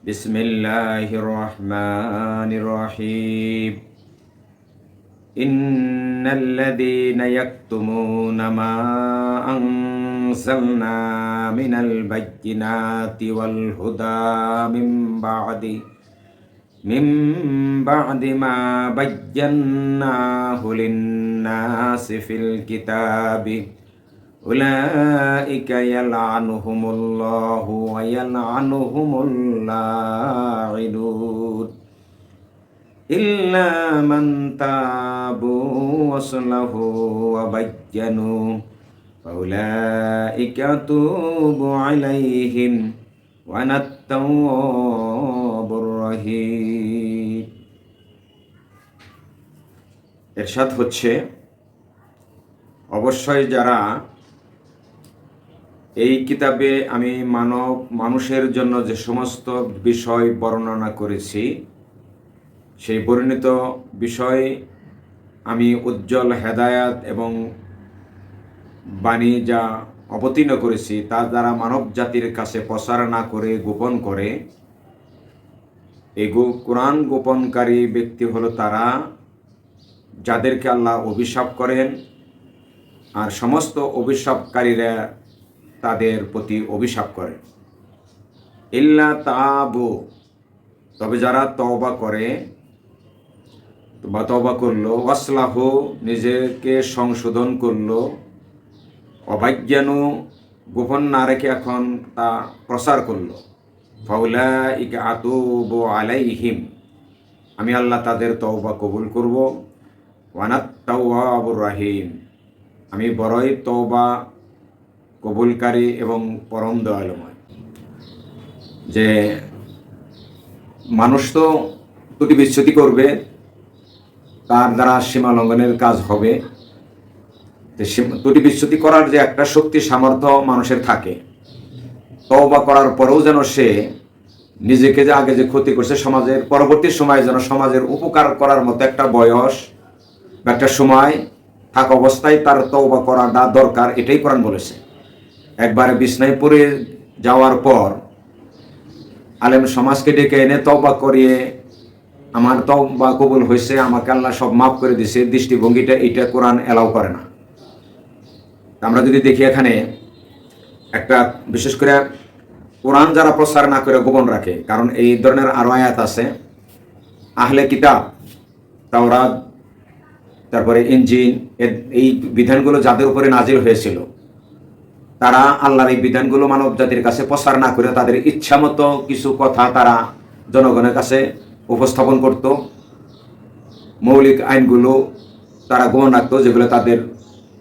بسم الله الرحمن الرحيم. إن الذين يكتمون ما أنزلنا من البينات والهدى من بعد من بعد ما بيناه للناس في الكتاب. أولئك يلعنهم الله ويلعنهم اللاعنون إلا من تابوا وصلحوا وبينوا فأولئك أتوب عليهم وأنا التواب الرحيم এরশাদ হচ্ছে অবশ্যই যারা এই কিতাবে আমি মানব, মানুষের জন্য যে সমস্ত বিষয় বর্ণনা করেছি, সেই বর্ণিত বিষয় আমি উজ্জ্বল হেদায়াত এবং বাণী যা অবতীর্ণ করেছি তা দ্বারা মানব জাতির কাছে প্রচার না করে, গোপন করে, এই কোরআন গোপনকারী ব্যক্তি হলো তারা যাদেরকে আল্লাহ অভিশাপ করেন, আর সমস্ত অভিশাপকারীরা তাদের প্রতি অভিশাপ করে। ইল্লা তাবু তবে যারা তওবা করে বা তওবা করল অসলাহ নিজেকে সংশোধন করল অভাজ্ঞানু গোপন না রেখে এখন তা প্রসার করল। ফাউলা ইক আতুবু আলাইহিম। আমি আল্লাহ তাদের তওবা কবুল করব। ওয়ানাত তাওয়াবুর রাহিম। আমি বড়ই তওবা কবুলকারী এবং পরম দয়ালুময়। যে মানুষ তো ত্রুটি বিচ্ছুতি করবে, তার দ্বারা সীমা লঙ্ঘনের কাজ হবে। ত্রুটি বিচ্ছুতি করার যে একটা শক্তি, সামর্থ্য মানুষের থাকে, তওবা করার পরেও যেন সে নিজেকে যে আগে যে ক্ষতি করছে, সমাজের পরবর্তী সময়ে যেন সমাজের উপকার করার মতো একটা বয়স বা একটা সময় থাকা অবস্থায় তার তওবা করাটা দরকার, এটাই কোরআন বলেছে। একবারে বিছনায় পড়ে যাওয়ার পর আলেম সমাজকে ডেকে এনে তওবা করিয়ে আমার তওবা কবুল হয়েছে আমাকে আল্লাহ সব মাফ করে দিছে, দৃষ্টিভঙ্গিটা এটা কোরআন এলাও করে না। আমরা যদি দেখি এখানে একটা বিশেষ করে কোরআন যারা প্রচার না করে গোপন রাখে, কারণ এই ধরনের আরও আয়াত আছে, আহলে কিতাব, তাওরাত, তারপরে ইঞ্জিন এই বিধানগুলো যাদের উপরে নাজির হয়েছিল তারা আল্লাহর এই বিধানগুলো মানব জাতির কাছে প্রচার না করে তাদের ইচ্ছামতো কিছু কথা তারা জনগণের কাছে উপস্থাপন করত। মৌলিক আইনগুলো তারা গোপন রাখতো, যেগুলো তাদের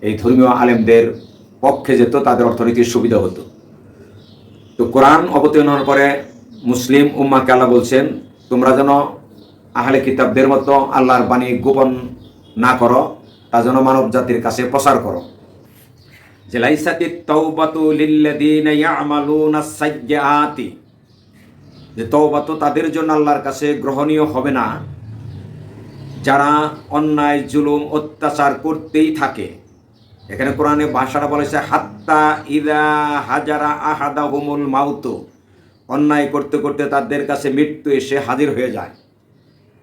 এই ধর্মীয় আলেমদের পক্ষে যেত, তাদের অর্থনীতির সুবিধা হতো। তো কোরআন অবতীর্ণ পরে মুসলিম উম্মাকে আল্লাহ বলছেন, তোমরা যেন আহলে কিতাবদের মতো আল্লাহর বাণী গোপন না করো, তা যেন মানব জাতির কাছে প্রচার করো। যে লাইসাতি তাওবাতু লিল্লাযীনা ইয়ামালুনা সাইয়্যাতি। যে তাদের জন্য আল্লাহর কাছে গ্রহণীয় হবে না। যারা অন্যায়, জুলুম, অত্যাচার করতেই থাকে। এখানে কোরআনে ভাষাটা বলেছে হাত্তা ইদা হাজারা আহাদা হুমুল মাউত। অন্যায় করতে করতে তাদের কাছে মৃত্যু এসে হাজির হয়ে যায়।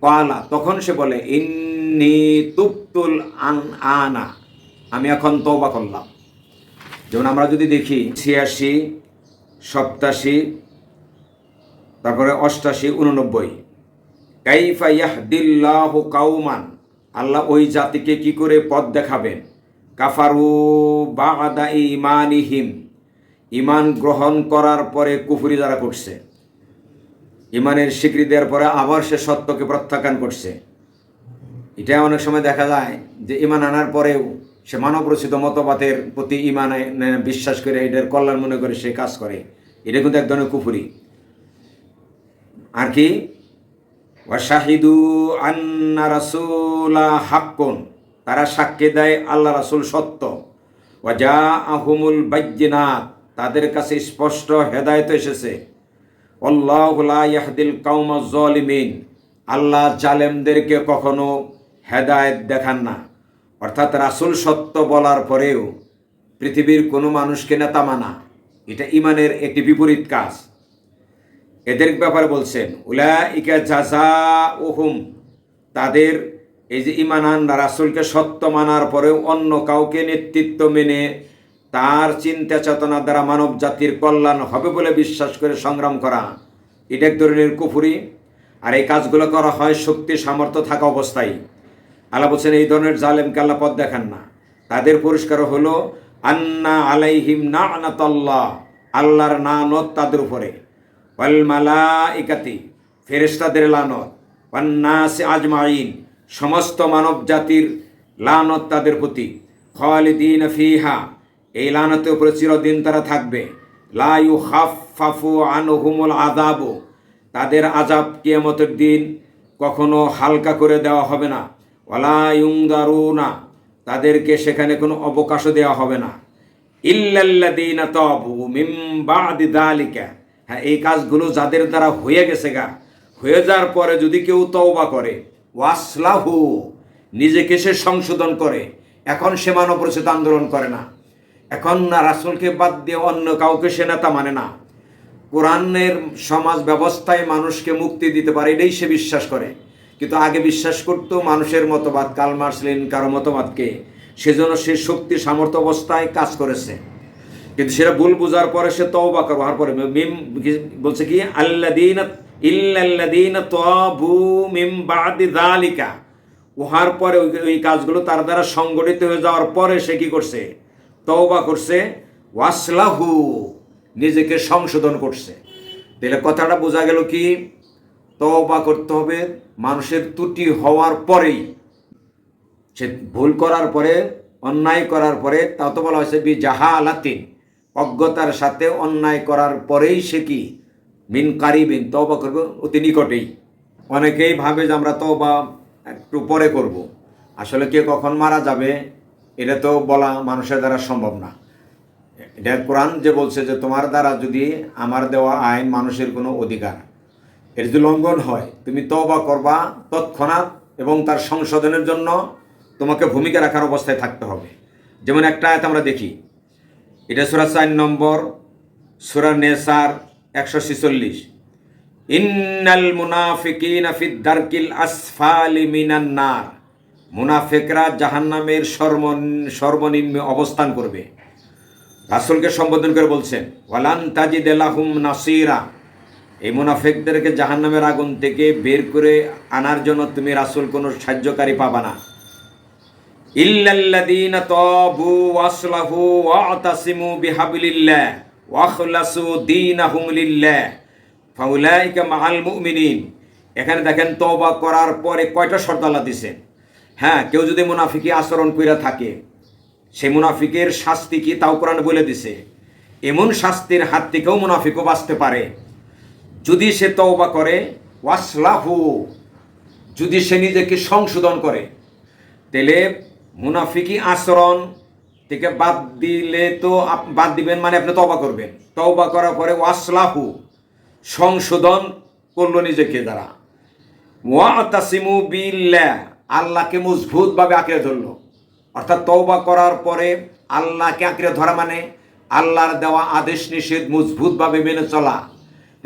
পালা তখন সে বলে, ইন্নি তুপ্তুল আন আনা আমি এখন তওবা করলাম। যেমন আমরা যদি দেখি, ছিয়াশি, সপ্তাশি, তারপরে অষ্টাশি, উননব্বই। কাইফা ইয়াহদিল্লাহু কাউমান আল্লাহ ওই জাতিকে কি করে পথ দেখাবেন? কাফারু বাদা ইমানিহিম ইমান গ্রহণ করার পরে কুফুরি যারা করছে ইমানের স্বীকৃতি দেওয়ার পরে আবার সে সত্যকে প্রত্যাখ্যান করছে। এটা অনেক সময় দেখা যায় যে ইমান আনার পরেও সে মানব রচিত মতবাদের প্রতি ইমানে বিশ্বাস করে এটার কল্যাণ মনে করে সে কাজ করে। এটা কিন্তু এক ধরনের কুফুরি। আর কি? ওয়াশাহিদু আন্না রাসূলা হাক্কুন। তারা সাক্ষী দেয় আল্লাহ রাসূল সত্য। ওয়াজা আহুমুল বাইজিনাত তাদের কাছে স্পষ্ট হেদায়েত এসেছে। আল্লাহু লা ইয়াহদিল কাউমা জালিমিন আল্লাহ জালেমদেরকে কখনো হেদায়েত দেখান না। অর্থাৎ রাসূল সত্য বলার পরেও পৃথিবীর কোনো মানুষকে নেতা মানা, এটা ইমানের একটি বিপরীত কাজ। এদের ব্যাপারে বলছেন উলা ইকা জাজা ওহুম তাদের এই যে ইমানান রাসুলকে সত্য মানার পরেও অন্য কাউকে নেতৃত্ব মেনে তার চিন্তা চেতনা দ্বারা মানব জাতির কল্যাণ হবে বলে বিশ্বাস করে সংগ্রাম করা, এটা এক ধরনের কুফুরি। আর এই কাজগুলো করা হয় শক্তি সামর্থ্য থাকা অবস্থায়। আল্লাহ বলছেন এই ধরনের জালেমকে আল্লাহ পথ দেখান না। তাদের পরিষ্কার হলো, আন্না আলাইহিম না আনাতল্লাহ আল্লাহর নানত তাদের উপরে। ওয়াল মালাইকাতি, ফেরেশতাদের লানত। ওয়ান্নাসি আজমাইন, সমস্ত মানব জাতির লানত তাদের প্রতি। খালিদিন ফিহা, এই লানতের উপরে চিরদিন তারা থাকবে। লা ইউখাফফাফু আনহুমুল আযাবু, তাদের আজাব কিয়ামতের দিন কখনো হালকা করে দেওয়া হবে না। ওয়ালা ইউংদারুনা তাদেরকে সেখানে কোনো অবকাশও দেওয়া হবে না। ইল্লাল্লাযীনা তাবু মিন বাদি যালিকা হ্যাঁ এই কাজগুলো যাদের দ্বারা হয়ে গেছে গা, হয়ে যাওয়ার পরে যদি কেউ তওবা করে, ওয়াসলাহু, নিজেকে সে সংশোধন করে, এখন সে মানব রচিত আন্দোলন করে না। এখন না রাসুলকে বাদ দিয়ে অন্য কাউকে সে নেতা মানে না। কোরআনের সমাজ ব্যবস্থায় মানুষকে মুক্তি দিতে পারে, এটাই সে বিশ্বাস করে। কিন্তু আগে বিশ্বাস করতো মানুষের মতবাদ, কাল মার্সলিন কারও মতবাদকে। সেজন্য সে শক্তি, সামর্থ্য অবস্থায় কাজ করেছে। কিন্তু সেটা ভুল বোঝার পরে সে তওবা করবার পরে মিম বলছে কি? আল্লাদিন ইল্লাল্লাদিন তাবু মিম বাদি যালিকা। উহার পরে ওই ওই কাজগুলো তার দ্বারা সংগঠিত হয়ে যাওয়ার পরে সে কি করছে? তওবা করছে। ওয়াসলাহু, নিজেকে সংশোধন করছে। তাহলে কথাটা বোঝা গেল কি? তওবা করতে হবে। মানুষের ত্রুটি হওয়ার পরেই, সে ভুল করার পরে, অন্যায় করার পরে, তা তো বলা হয়েছে বি জাহা আলাতিন অজ্ঞতার সাথে অন্যায় করার পরেই সে কি? মিন কারিবিন তবা করবে অতি নিকটেই। অনেকেই ভাবে যে আমরা তবা একটু পরে করব। আসলে কে কখন মারা যাবে, এটা তো বলা মানুষের দ্বারা সম্ভব না। এটা কোরআন যে বলছে যে তোমার দ্বারা যদি আমার দেওয়া আইন মানুষের কোনো অধিকার। এর যদি লঙ্ঘন হয়, তুমি তবা করবা তৎক্ষণাৎ এবং তার সংশোধনের জন্য তোমাকে ভূমিকা রাখার অবস্থায় থাকতে হবে। যেমন একটা আয়াত আমরা দেখি, এটা সুরা চার নম্বর, সুরা নেসার একশো ছিচল্লিশ। ইন্নাল মুনাফিকিনা ফিদ দারকিল আসফালি মিনান নার। মুনাফিকরা জাহান্নামের সর্ব, সর্বনিম্ন অবস্থান করবে। রাসূলকে সম্বোধন করে বলছেন, ওয়ালান তাজিদ লাহুম নাসিরা। এই মুনাফিকদেরকে জাহান্নামের আগুন থেকে বের করে আনার জন্য তুমি রাসূল কোনো সাহায্যকারী পাবা না। ইল্লাল্লাযীনা তাবু ওয়াসলাহু ওয়াতাসিমু বিহাবলিল্লাহ ওয়াখলাসু দীনাহুম লিল্লাহ, ফাউলাইকা মাআল মুমিনিন। এখানে দেখেন তওবা করার পরে কয়টা শর্ত আল্লাহ হ্যাঁ কেউ যদি মুনাফিকি আচরণ কইরা থাকে, সেই মুনাফিকের শাস্তি কি? তাও কোরআন বলে দিছে। এমন শাস্তির হাত থেকেও মুনাফিকও বাঁচতে পারে। যদি সে তওবা করে, ওয়াসলাহু, যদি সে নিজেকে সংশোধন করে, তাহলে মুনাফিকি আচরণ থেকে বাদ দিলে তো বাদ দিবেন মানে আপনি তবা করবেন। তওবা করার পরে ওয়াসলাহু, সংশোধন করল নিজেকে দ্বারা ওয়াতাসিমু বিল্লাহ, আল্লাহকে মজবুতভাবে আঁকড়ে ধরলো। অর্থাৎ তওবা করার পরে আল্লাহকে আঁকড়ে ধরা মানে আল্লাহর দেওয়া আদেশ নিষেধ মজবুতভাবে মেনে চলা।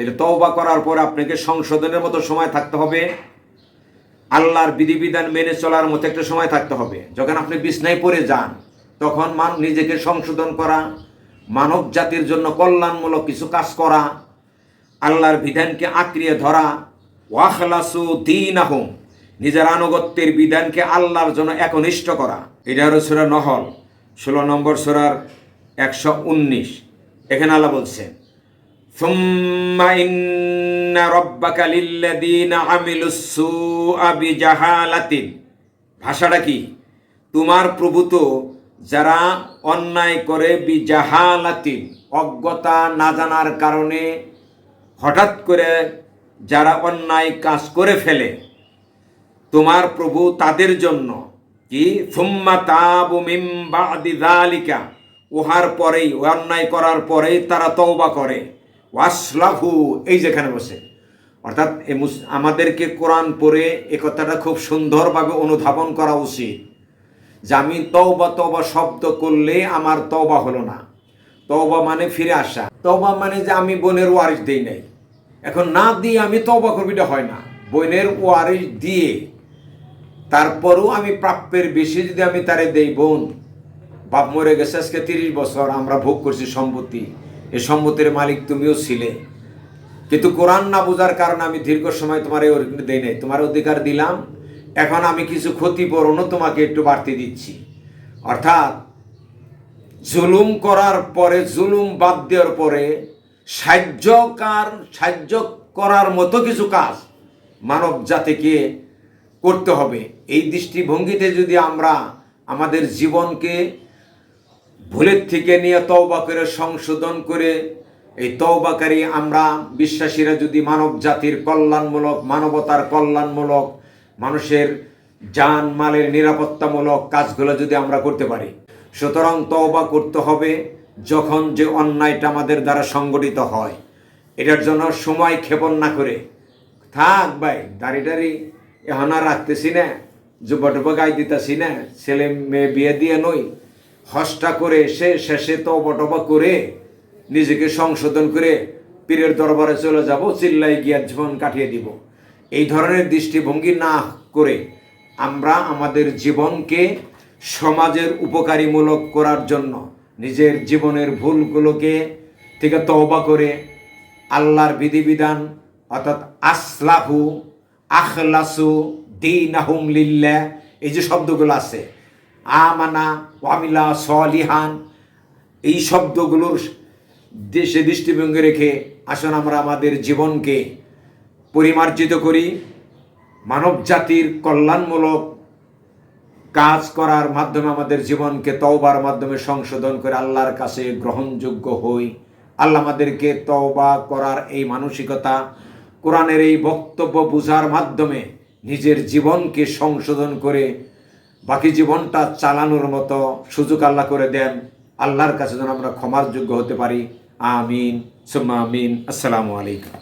তাহলে তওবা করার পর আপনাকে সংশোধনের মতো সময় থাকতে হবে। আল্লাহর বিধিবিধান মেনে চলার মতো একটা সময় থাকতে হবে। যখন আপনি বিছনায় পড়ে যান, তখন মান নিজেকে সংশোধন করা, মানব জাতির জন্য কল্যাণমূলক কিছু কাজ করা, আল্লাহর বিধানকে আঁকড়িয়ে ধরা, ওয়াখলাসু দিন আহম নিজের আনুগত্যের বিধানকে আল্লাহর জন্য একনিষ্ঠ করা। এটা হলো সুরা নহল, ষোলো নম্বর সুরার একশো উনিশ। এখানে আল্লাহ বলছেন ثم إن ربك للذين عملوا السوء بجهالة ভাষাটা কি তোমার প্রভু তো যারা অন্যায় করে বিজাহালাতিন অজ্ঞতা না জানার কারণে হঠাৎ করে যারা অন্যায় কাজ করে ফেলে তোমার প্রভু তাদের জন্য কি সুম্মা তাবু মিম বাদি যালিকা উহার পরেই ও অন্যায় করার পরেই তারা তওবা করে ওয়াসলাহু, এই যেখানে বসে। অর্থাৎ আমাদেরকে কোরআন পড়ে এ কথাটা খুব সুন্দরভাবে অনুধাবন করা উচিত। যে আমি তওবা তওবা শব্দ করলে আমার তওবা হলো না। তওবা মানে ফিরে আসা। তওবা মানে যে আমি বোনের ওয়ারিশ দেই নাই। এখন না দিয়ে আমি তওবা করবি এটা হয় না। বোনের ওয়ারিশ দিয়ে তারপরও আমি প্রাপ্যের বেশি যদি আমি তারে দেই বোন, বাপ মরে গেছে আজকে তিরিশ বছর, আমরা ভোগ করছি সম্পত্তি। এই সম্পত্তির মালিক তুমিও ছিলে। কিন্তু কোরআন না বোঝার কারণে আমি দীর্ঘ সময় তোমার এই দেই নাই। তোমার অধিকার দিলাম। এখন আমি কিছু ক্ষতিপূরণও তোমাকে একটু বাড়তি দিচ্ছি। অর্থাৎ জুলুম করার পরে, জুলুম বাদ দেওয়ার পরে সাহায্যকার, সাহায্য করার মতো কিছু কাজ মানব জাতিকে করতে হবে। এই দৃষ্টিভঙ্গিতে যদি আমরা আমাদের জীবনকে ভুলের থেকে নিয়ে তওবা করে, সংশোধন করে, এই তওবাকারী আমরা বিশ্বাসীরা যদি মানব জাতির কল্যাণমূলক, মানবতার কল্যাণমূলক, মানুষের জান মালের নিরাপত্তামূলক কাজগুলো যদি আমরা করতে পারি, সুতরাং তওবা করতে হবে যখন যে অন্যায়টা আমাদের দ্বারা সংগঠিত হয়। এটার জন্য সময় ক্ষেপণ না করে। থাক ভাই, দাড়ি এখন আর রাখতেছি না যুব টুবা গাই দিতেছি না, ছেলে মেয়ে বিয়ে দিয়ে নই। হসটা করে এসে শেষে তো বটবা করে নিজেকে সংশোধন করে পীরের দরবারে চলে যাব চিল্লাই গিয়া জীবন কাটিয়ে দিব। এই ধরনের দৃষ্টিভঙ্গি না করে আমরা আমাদের জীবনকে সমাজের উপকারীমূলক করার জন্য নিজের জীবনের ভুলগুলোকে থেকে তওবা করে আল্লাহর বিধিবিধান অর্থাৎ আসলাহু, আখলাসু, দিনাহুম লিল্লা এই যে শব্দগুলো আছে আমানা ওয়ামিলা সলিহান। এই শব্দগুলোর দেশে দৃষ্টিভঙ্গি রেখে আসুন আমরা আমাদের জীবনকে পরিমার্জিত করি। মানব জাতির কল্যাণমূলক কাজ করার মাধ্যমে আমাদের জীবনকে তওবার মাধ্যমে সংশোধন করে আল্লাহর কাছে গ্রহণযোগ্য হই। আল্লাহ আমাদেরকে তওবা করার এই মানসিকতা, কোরআনের এই বক্তব্য বুঝার মাধ্যমে নিজের জীবনকে সংশোধন করে বাকি জীবনটা চালানোর মতো সুযোগ আল্লাহ করে দেন। আল্লাহর কাছে যেন আমরা ক্ষমার যোগ্য হতে পারি। আমিন। সুম্মা আমিন। আসসালামু আলাইকুম।